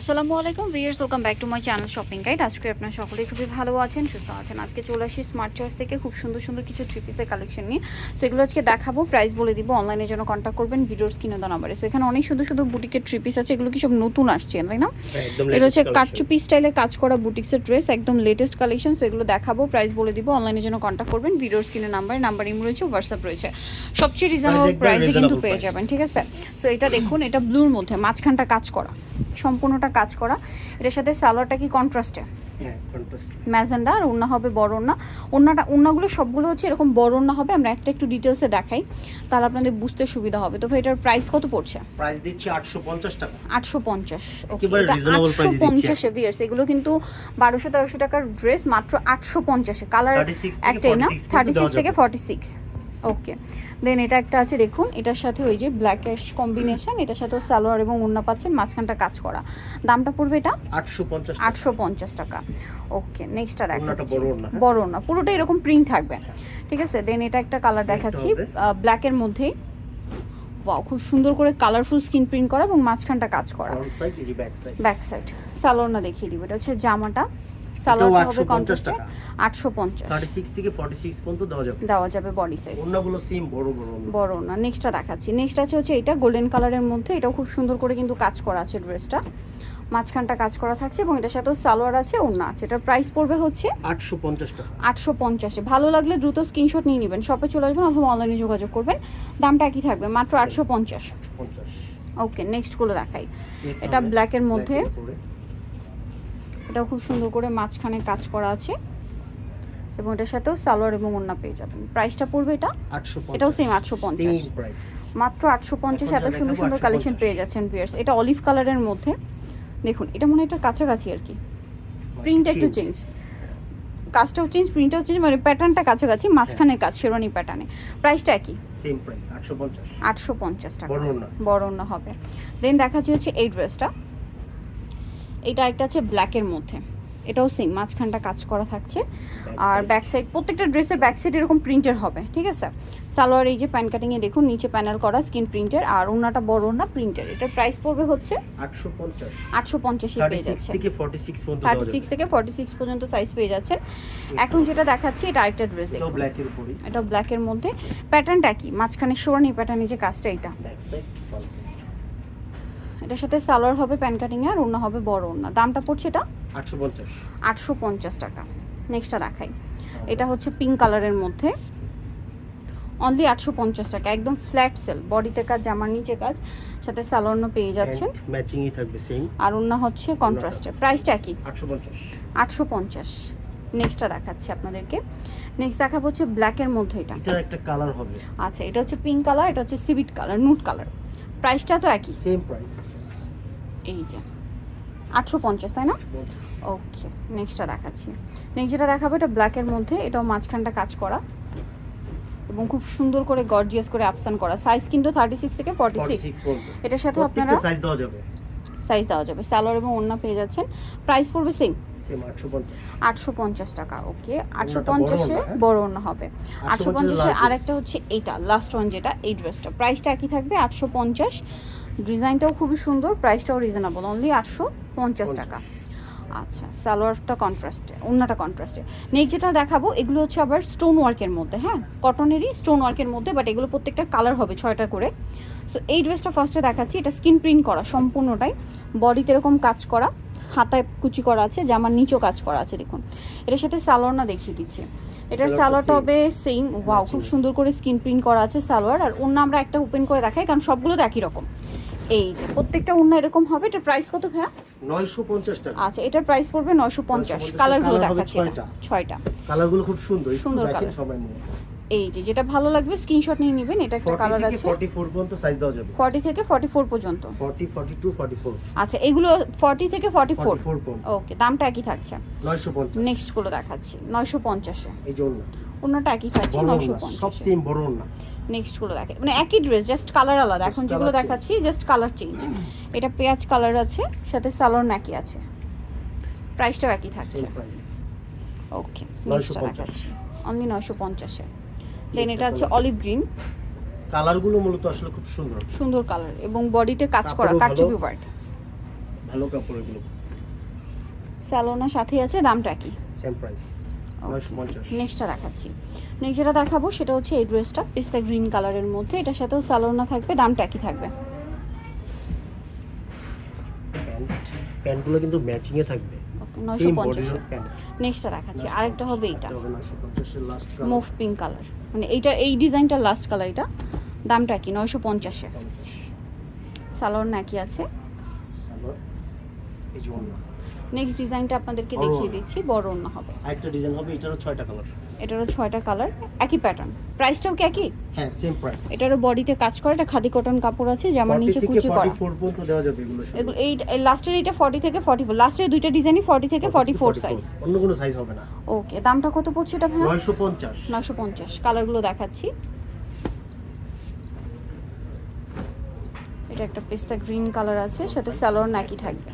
আসসালামু আলাইকুম viewers welcome back to my channel shopping guide আজকে আপনারা সকলেই খুবই ভালো আছেন সুস্থ আছেন। আজকে চলে আসি স্মার্ট চয়েস থেকে খুব সুন্দর সুন্দর কিছু থ্রি পিসের কালেকশন নিয়ে। সো এগুলো আজকে দেখাবো প্রাইস বলে দিব অনলাইনের জন্য কন্ট্যাক্ট করবেন ভিডিওর স্ক্রিনে দেওয়া নাম্বারে সো এখানে অনেক সুন্দর সুন্দর বুটিকের থ্রি পিস আছে এগুলো কি সব নতুন আসছে তাই না? হ্যাঁ, এটা হচ্ছে কাটচুপি স্টাইলে কাজ করা বুটিক্সের ড্রেস একদম লেটেস্ট কালেকশন সো এগুলো দেখাবো প্রাইস বলে দিব অনলাইনের জন্য কন্ট্যাক্ট করবেন ভিডিওর স্ক্রিনে নাম্বার নাম্বার ইম রয়েছে হোয়াটসঅ্যাপ রয়েছে। সবচেয়ে রিজনেবল প্রাইসে কিন্তু পেয়ে যাবেন ঠিক আছে? সো এটা দেখুন এটা ব্লুর মধ্যে মাঝখানটা কাজ করা। সম্পূর্ণটা একটা কাজ করা। এটার সাথে সালোয়ারটা কি কন্ট্রাস্টে ম্যাজেন্ডা আর ওনা হবে বড় ওনা ওনাটা ওনাগুলো সবগুলো হচ্ছে এরকম বড় ওনা হবে আমরা একটা একটু ডিটেলসে দেখাই। তাহলে আপনাদের বুঝতে সুবিধা হবে। তো ভাই এটার প্রাইস কত পড়ছে? প্রাইস দিচ্ছি 850 টাকা। 850 ওকে এটা 850 এ ভিউয়ার্স এগুলো কিন্তু 1200 1300 টাকার ড্রেস মাত্র 850 এ কালার একটাই না? 36 থেকে 46 ওকে দেন এটা একটা আছে দেখুন এটার সাথে ওই যে ব্ল্যাক অ্যাশ কম্বিনেশন এটার সাথেও সালোয়ার এবং ওড়না পাচ্ছেন মাঝখানটা কাজ করা। দামটা পড়বে এটা? 850 আটশো পঞ্চাশ টাকা। ওকে নেক্সটটা দেখাচ্ছি। বড় হ্যাঁ? বড় না পুরোটা এরকম প্রিন্ট থাকবে। ঠিক আছে দেন এটা একটা কালার দেখাচ্ছি। ব্ল্যাকের মধ্যেই। খুব সুন্দর করে কালারফুল স্কিন প্রিন্ট করা এবং মাঝখানটা কাজ করা। ব্যাক সাইড সালোয়ার না দেখিয়ে দিব এটা হচ্ছে জামাটা। সালোয়ারটা হবে 850 কন্ট্রাস্টে টাকা। আটশো পঞ্চাশ। 36 থেকে 46 পর্যন্ত দেওয়া যাবে। দেওয়া যাবে বডি সাইজ ওন্নাগুলো সেম বড় বড় বড় না নেক্সটটা দেখাচ্ছি। নেক্সট আছে হচ্ছে এটা গোল্ডেন কালারের মধ্যে। এটাও খুব সুন্দর করে কিন্তু কাজ করা আছে ড্রেসটা মাঝখানটা কাজ করা থাকছে এবং এটার সাথেও সালোয়ার আছে ওড়না আছে। এটার প্রাইস পড়বে হচ্ছে 850 টাকা। আটশো পঞ্চাশে। ভালো লাগলে দ্রুত স্ক্রিনশট নিয়ে নেবেন। শপে চলে আসবেন অথবা অনলাইনে যোগাযোগ করবেন। দামটা একই থাকবে মাত্র আটশো পঞ্চাশ। 50 ওকে নেক্সটগুলো দেখাই। এটা ব্ল্যাকের মধ্যে। এটাও খুব সুন্দর করে মাঝখানে কাজ করা আছে। এবং এটার সাথেও সালোয়ার এবং ওড়না পেয়ে যাবেন। প্রাইসটা পড়বে এটা? 850 এটাও সেম আটশো পঞ্চাশ। মাত্র আটশো পঞ্চাশ এত সুন্দর সুন্দর কালেকশন পেয়ে যাচ্ছেন ভিয়ার্স এটা অলিভ কালারের মধ্যে। দেখুন এটা মনে হয় এটা কাছাকাছি আর কি। প্রিন্ট একটু চেঞ্জ কাজটাও চেঞ্জ প্রিন্টটাও চেঞ্জ মানে প্যাটার্নটা কাছাকাছি মাঝখানে কাজ শেরওয়ানি প্যাটার্নে প্রাইসটা একই? সেম প্রাইস 850 আটশো পঞ্চাশ টাকা। বড় ওড়না। হবে। দেন দেখাচ্ছি হচ্ছে এই ড্রেসটা এটা একটা আছে ব্ল্যাকের মধ্যে। এটাও সেম মাঝখানটা কাজ করা থাকছে। আর। ব্যাক সাইড প্রত্যেকটা ড্রেসের ব্যাক সাইড এরকম প্রিন্টের হবে ঠিক আছে? সালোয়ার এই যে প্যান কাটিংয়ে দেখুন নিচে প্যানেল করা স্কিন প্রিন্টের আর ওড়নাটা বড় না প্রিন্টের এটার প্রাইস পড়বে হচ্ছে 850 আটশো পঞ্চাশে পেয়ে 36 যাচ্ছে। থেকে 46 পর্যন্ত থার্টি সিক্স থেকে ফর্টি সিক্স পর্যন্ত সাইজ পেয়ে যাচ্ছেন। এখন যেটা দেখাচ্ছি এটা আরেকটা ড্রেস দেখুন। ব্ল্যাক এর উপরই। এটা ব্ল্যাকের মধ্যে। প্যাটার্নটা কি? মাঝখানে সোরানি প্যাটার্নের যে কাজটা এটা ব্যাক সাইড এটার সাথে সালোয়ার হবে প্যান কাটিং আর ওড়না হবে বড় ওড়না। দামটা পড়ছে এটা? 850 আটশো পঞ্চাশ টাকা। নেক্সটটা দেখাই। এটা হচ্ছে পিঙ্ক কালারের মধ্যে। অনলি আটশো পঞ্চাশ টাকা। একদম ফ্ল্যাট সেল বডিতে কাজ জামার নিচে কাজ সাথে সালোয়ারও পেয়ে যাচ্ছেন। ম্যাচিংই থাকবে সেম আর ওড়না হচ্ছে কন্ট্রাস্টে প্রাইসটা একই? 850 আটশো পঞ্চাশ। নেক্সটটা দেখাচ্ছি আপনাদেরকে। নেক্সট দেখাবো হচ্ছে ব্ল্যাকের মধ্যে এটা। একটা কালার হবে। আচ্ছা এটা হচ্ছে পিঙ্ক কালার এটা হচ্ছে সিভিট কালার নুট কালার প্রাইসটা তো একই। সেম প্রাইস এই যে আটশো পঞ্চাশ তাই না? ওকে নেক্সটটা দেখাচ্ছি। নেক্সট যেটা দেখাবো এটা ব্ল্যাকের মধ্যে এটাও মাঝখানটা কাজ করা। এবং খুব সুন্দর করে গর্জিয়াস করে আফসান করা। সাইজ কিন্তু থার্টি সিক্স থেকে ফর্টি সিক্স 46 এটার সাথে আপনারা সাইজ দেওয়া যাবে। সাইজ দেওয়া যাবে। সালোয়ার এবং ওড়না পেয়ে যাচ্ছেন। প্রাইস পড়বে সেম সেম 850 আটশো পঞ্চাশ টাকা ওকে আটশো পঞ্চাশে হ্যাঁ? বড় অন্য হবে। আটশো পঞ্চাশে আরেকটা হচ্ছে এইটা লাস্ট ওয়ান যেটা এই ড্রেসটা প্রাইসটা একই থাকবে আটশো পঞ্চাশ। ডিজাইনটাও খুবই সুন্দর প্রাইসটাও রিজনেবল অনলি আটশো পঞ্চাশ। টাকা। আচ্ছা সালোয়ারটা কন্ট্রাস্টে ওড়নাটা কন্ট্রাস্টে নেক্সট যেটা দেখাবো এগুলো হচ্ছে আবার স্টোন ওয়ার্কের মধ্যে হ্যাঁ? কটনেরই স্টোন ওয়ার্কের মধ্যে বাট এগুলো প্রত্যেকটা কালার হবে ছয়টা করে। সো এই ড্রেসটা ফার্স্টে দেখাচ্ছি এটা স্কিন প্রিন্ট করা সম্পূর্ণটাই। বডিতে এরকম কাজ করা হাতায় কুচি করা আছে জামার নিচেও কাজ করা আছে দেখুন। এটার সাথে সালোয়ার না দেখিয়ে দিচ্ছি। এটার সালোয়ারটা হবে সেম ওয়াও খুব সুন্দর করে স্কিন প্রিন্ট করা আছে সালোয়ার আর অন্য আমরা একটা ওপেন করে দেখাই কারণ সবগুলো একই রকম। এই যে প্রত্যেকটা অন্য এরকম হবে এটার প্রাইস কত ভাইয়া? 950 টাকা। আচ্ছা এটার প্রাইস পড়বে নয়শো পঞ্চাশ। 950 কালারগুলো দেখাচ্ছি এটা। ছয়টা। ছয়টা। কালারগুলো খুব সুন্দর একটু সুন্দর দেখেন সবাই এই যে যেটা ভালো লাগবে স্ক্রিনশট নিয়ে নেবেন এটা একটা কালার আছে। 44 পর্যন্ত সাইজ দেওয়া যাবে। ফর্টি থেকে ফর্টি ফোর পর্যন্ত। 40 42 44 আচ্ছা এগুলো ফর্টি থেকে ফর্টি ফোর 44 ওকে দামটা একই থাকছে। 950 নেক্সটগুলো দেখাচ্ছি নয়শো পঞ্চাশে। এই জন্য অন্যটা একই থাকছে বড় নয়শো না সব পঞ্চাশে বড় না নেক্সটগুলো দেখে। মানে একই ড্রেস জাস্ট কালার আলাদা। এখন যেগুলো দেখাচ্ছি জাস্ট কালার চেঞ্জ এটা পেঁয়াজ কালার আছে সাথে সালোয়ার নাকি আছে। প্রাইসটাও একই থাকছে। ওকে নেক্সটটা দেখাচ্ছি। অনলি নয়শো পঞ্চাশে। দেন এটা আছে অলিভ গ্রিন কালারগুলো মূলত আসলে খুব সুন্দর। সুন্দর কালার এবং বডিতে কাজ করা। কারচুপি ওয়ার্ক ভালো। কাপড় এগুলো। স্যালোনার সাথেই আছে দামটা কি সেম প্রাইস নেক্সটটা দেখাচ্ছি। নেক্সট যেটা দেখাবো সেটা হচ্ছে এই ড্রেসটা পিস্তা গ্রিন কালারের মধ্যে। এটার সাথেও স্যালোনা থাকবে দামটা একই থাকবে। প্যান্ট প্যান্টগুলো কিন্তু ম্যাচিং এ থাকবে নয়শো পঞ্চাশ। নেক্সটটা দেখাচ্ছি আরেকটা হবে লাস্ট মুভ পিঙ্ক কালার মানে এইটা এই ডিজাইনটা লাস্ট কালার এটা। দামটা কি নয়শো পঞ্চাশে। সালোয়ার নাকি আছে। সালোয়ার নেক্সট ডিজাইনটা আপনাদেরকে দেখিয়ে দিচ্ছি বড় অন্য হবে। আরেকটা ডিজাইন হবে এটারও ছয়টা কালার এটারও ছয়টা কালার একই প্যাটার্ন প্রাইসটাও কি একই? হ্যাঁ সেম প্রাইস এটারও বডিতে কাজ করে এটা খাদি কটন কাপড় আছে যে আমার নিচে কুচি করা। ফোর পর্যন্ত দেওয়া যাবে এগুলো এগুলো এই লাস্টের এইটা ফর্টি থেকে ফর্টি ফোর লাস্টের দুইটা ডিজাইনই ফর্টি থেকে ফর্টি ফোর 44 সাইজ অন্য কোনো সাইজ হবে না। ওকে দামটা কত পড়ছে এটা পঞ্চাশ। নশো পঞ্চাশ কালারগুলো দেখাচ্ছি। এটা একটা পেস্তা গ্রিন কালার আছে সাথে স্যালোয়ার নাকি থাকবে।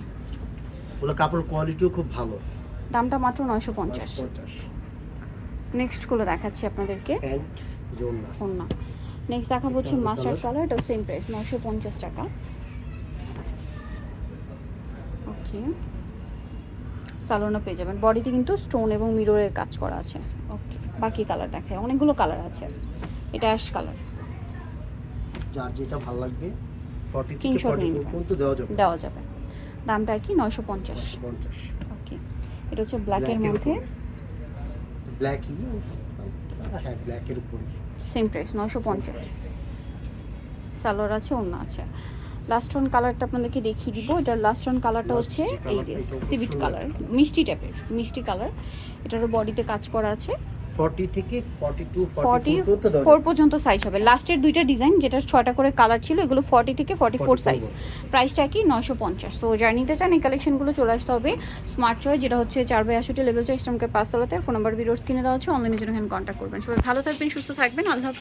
ওগুলো কাপড় কোয়ালিটিও খুব ভালো। দামটা মাত্র নয়শো পঞ্চাশ। পঞ্চাশ। নেক্সটগুলো দেখাচ্ছি আপনাদেরকে। না নেক্সট দেখাবো হচ্ছে এটা মাস্টার্ড কালার এটা সেম প্রাইস নশো পঞ্চাশ টাকা। ওকে সালোনা পেয়ে যাবেন। বডিতে কিন্তু স্টোন এবং মিররের কাজ করা আছে। ওকে বাকি কালার দেখায় অনেকগুলো কালার আছে। এটা অ্যাশ কালার যার যেটা ভালো লাগবে ফর্টি নিয়ে দেওয়া যাবে। দেওয়া যাবে। দামটা কি? নয়শো পঞ্চাশ। ওকে এটা হচ্ছে ব্ল্যাকের এর মধ্যে। ব্ল্যাক হ্যাঁ ব্ল্যাকের উপরে। সেম প্রাইস নয়শো পঞ্চাশ। সালোয়ার আছে অন্য আছে। লাস্ট ওয়ান কালারটা আপনাদেরকে দেখিয়ে দিব। এটার লাস্ট ওয়ান কালারটা হচ্ছে এই যে সিভিট কালার মিষ্টি টাইপের মিষ্টি কালার এটারও বডিতে কাজ করা আছে। থেকে পর্যন্ত সাইজ হবে। লাস্টের দুইটা ডিজাইন যেটা ছয়টা করে কালার ছিল এগুলো ফর্টি থেকে ফর্টি ফোর 44 সাইজ প্রাইসটা কি? সো যারা নিতে চান এই কালেকশনগুলো চলে আসতে হবে। স্মার্ট চয় যেটা হচ্ছে চার বাই আশিটি লেভেল চাই ইসলামকে পাঁচতলাতে। ফোন নাম্বার ভিডিওস কিনে দেওয়া আছে অনলাইনে জন্য এখানে কন্ট্যাক্ট করবেন। সবাই ভালো থাকবেন সুস্থ থাকবেন। আল্লাহ।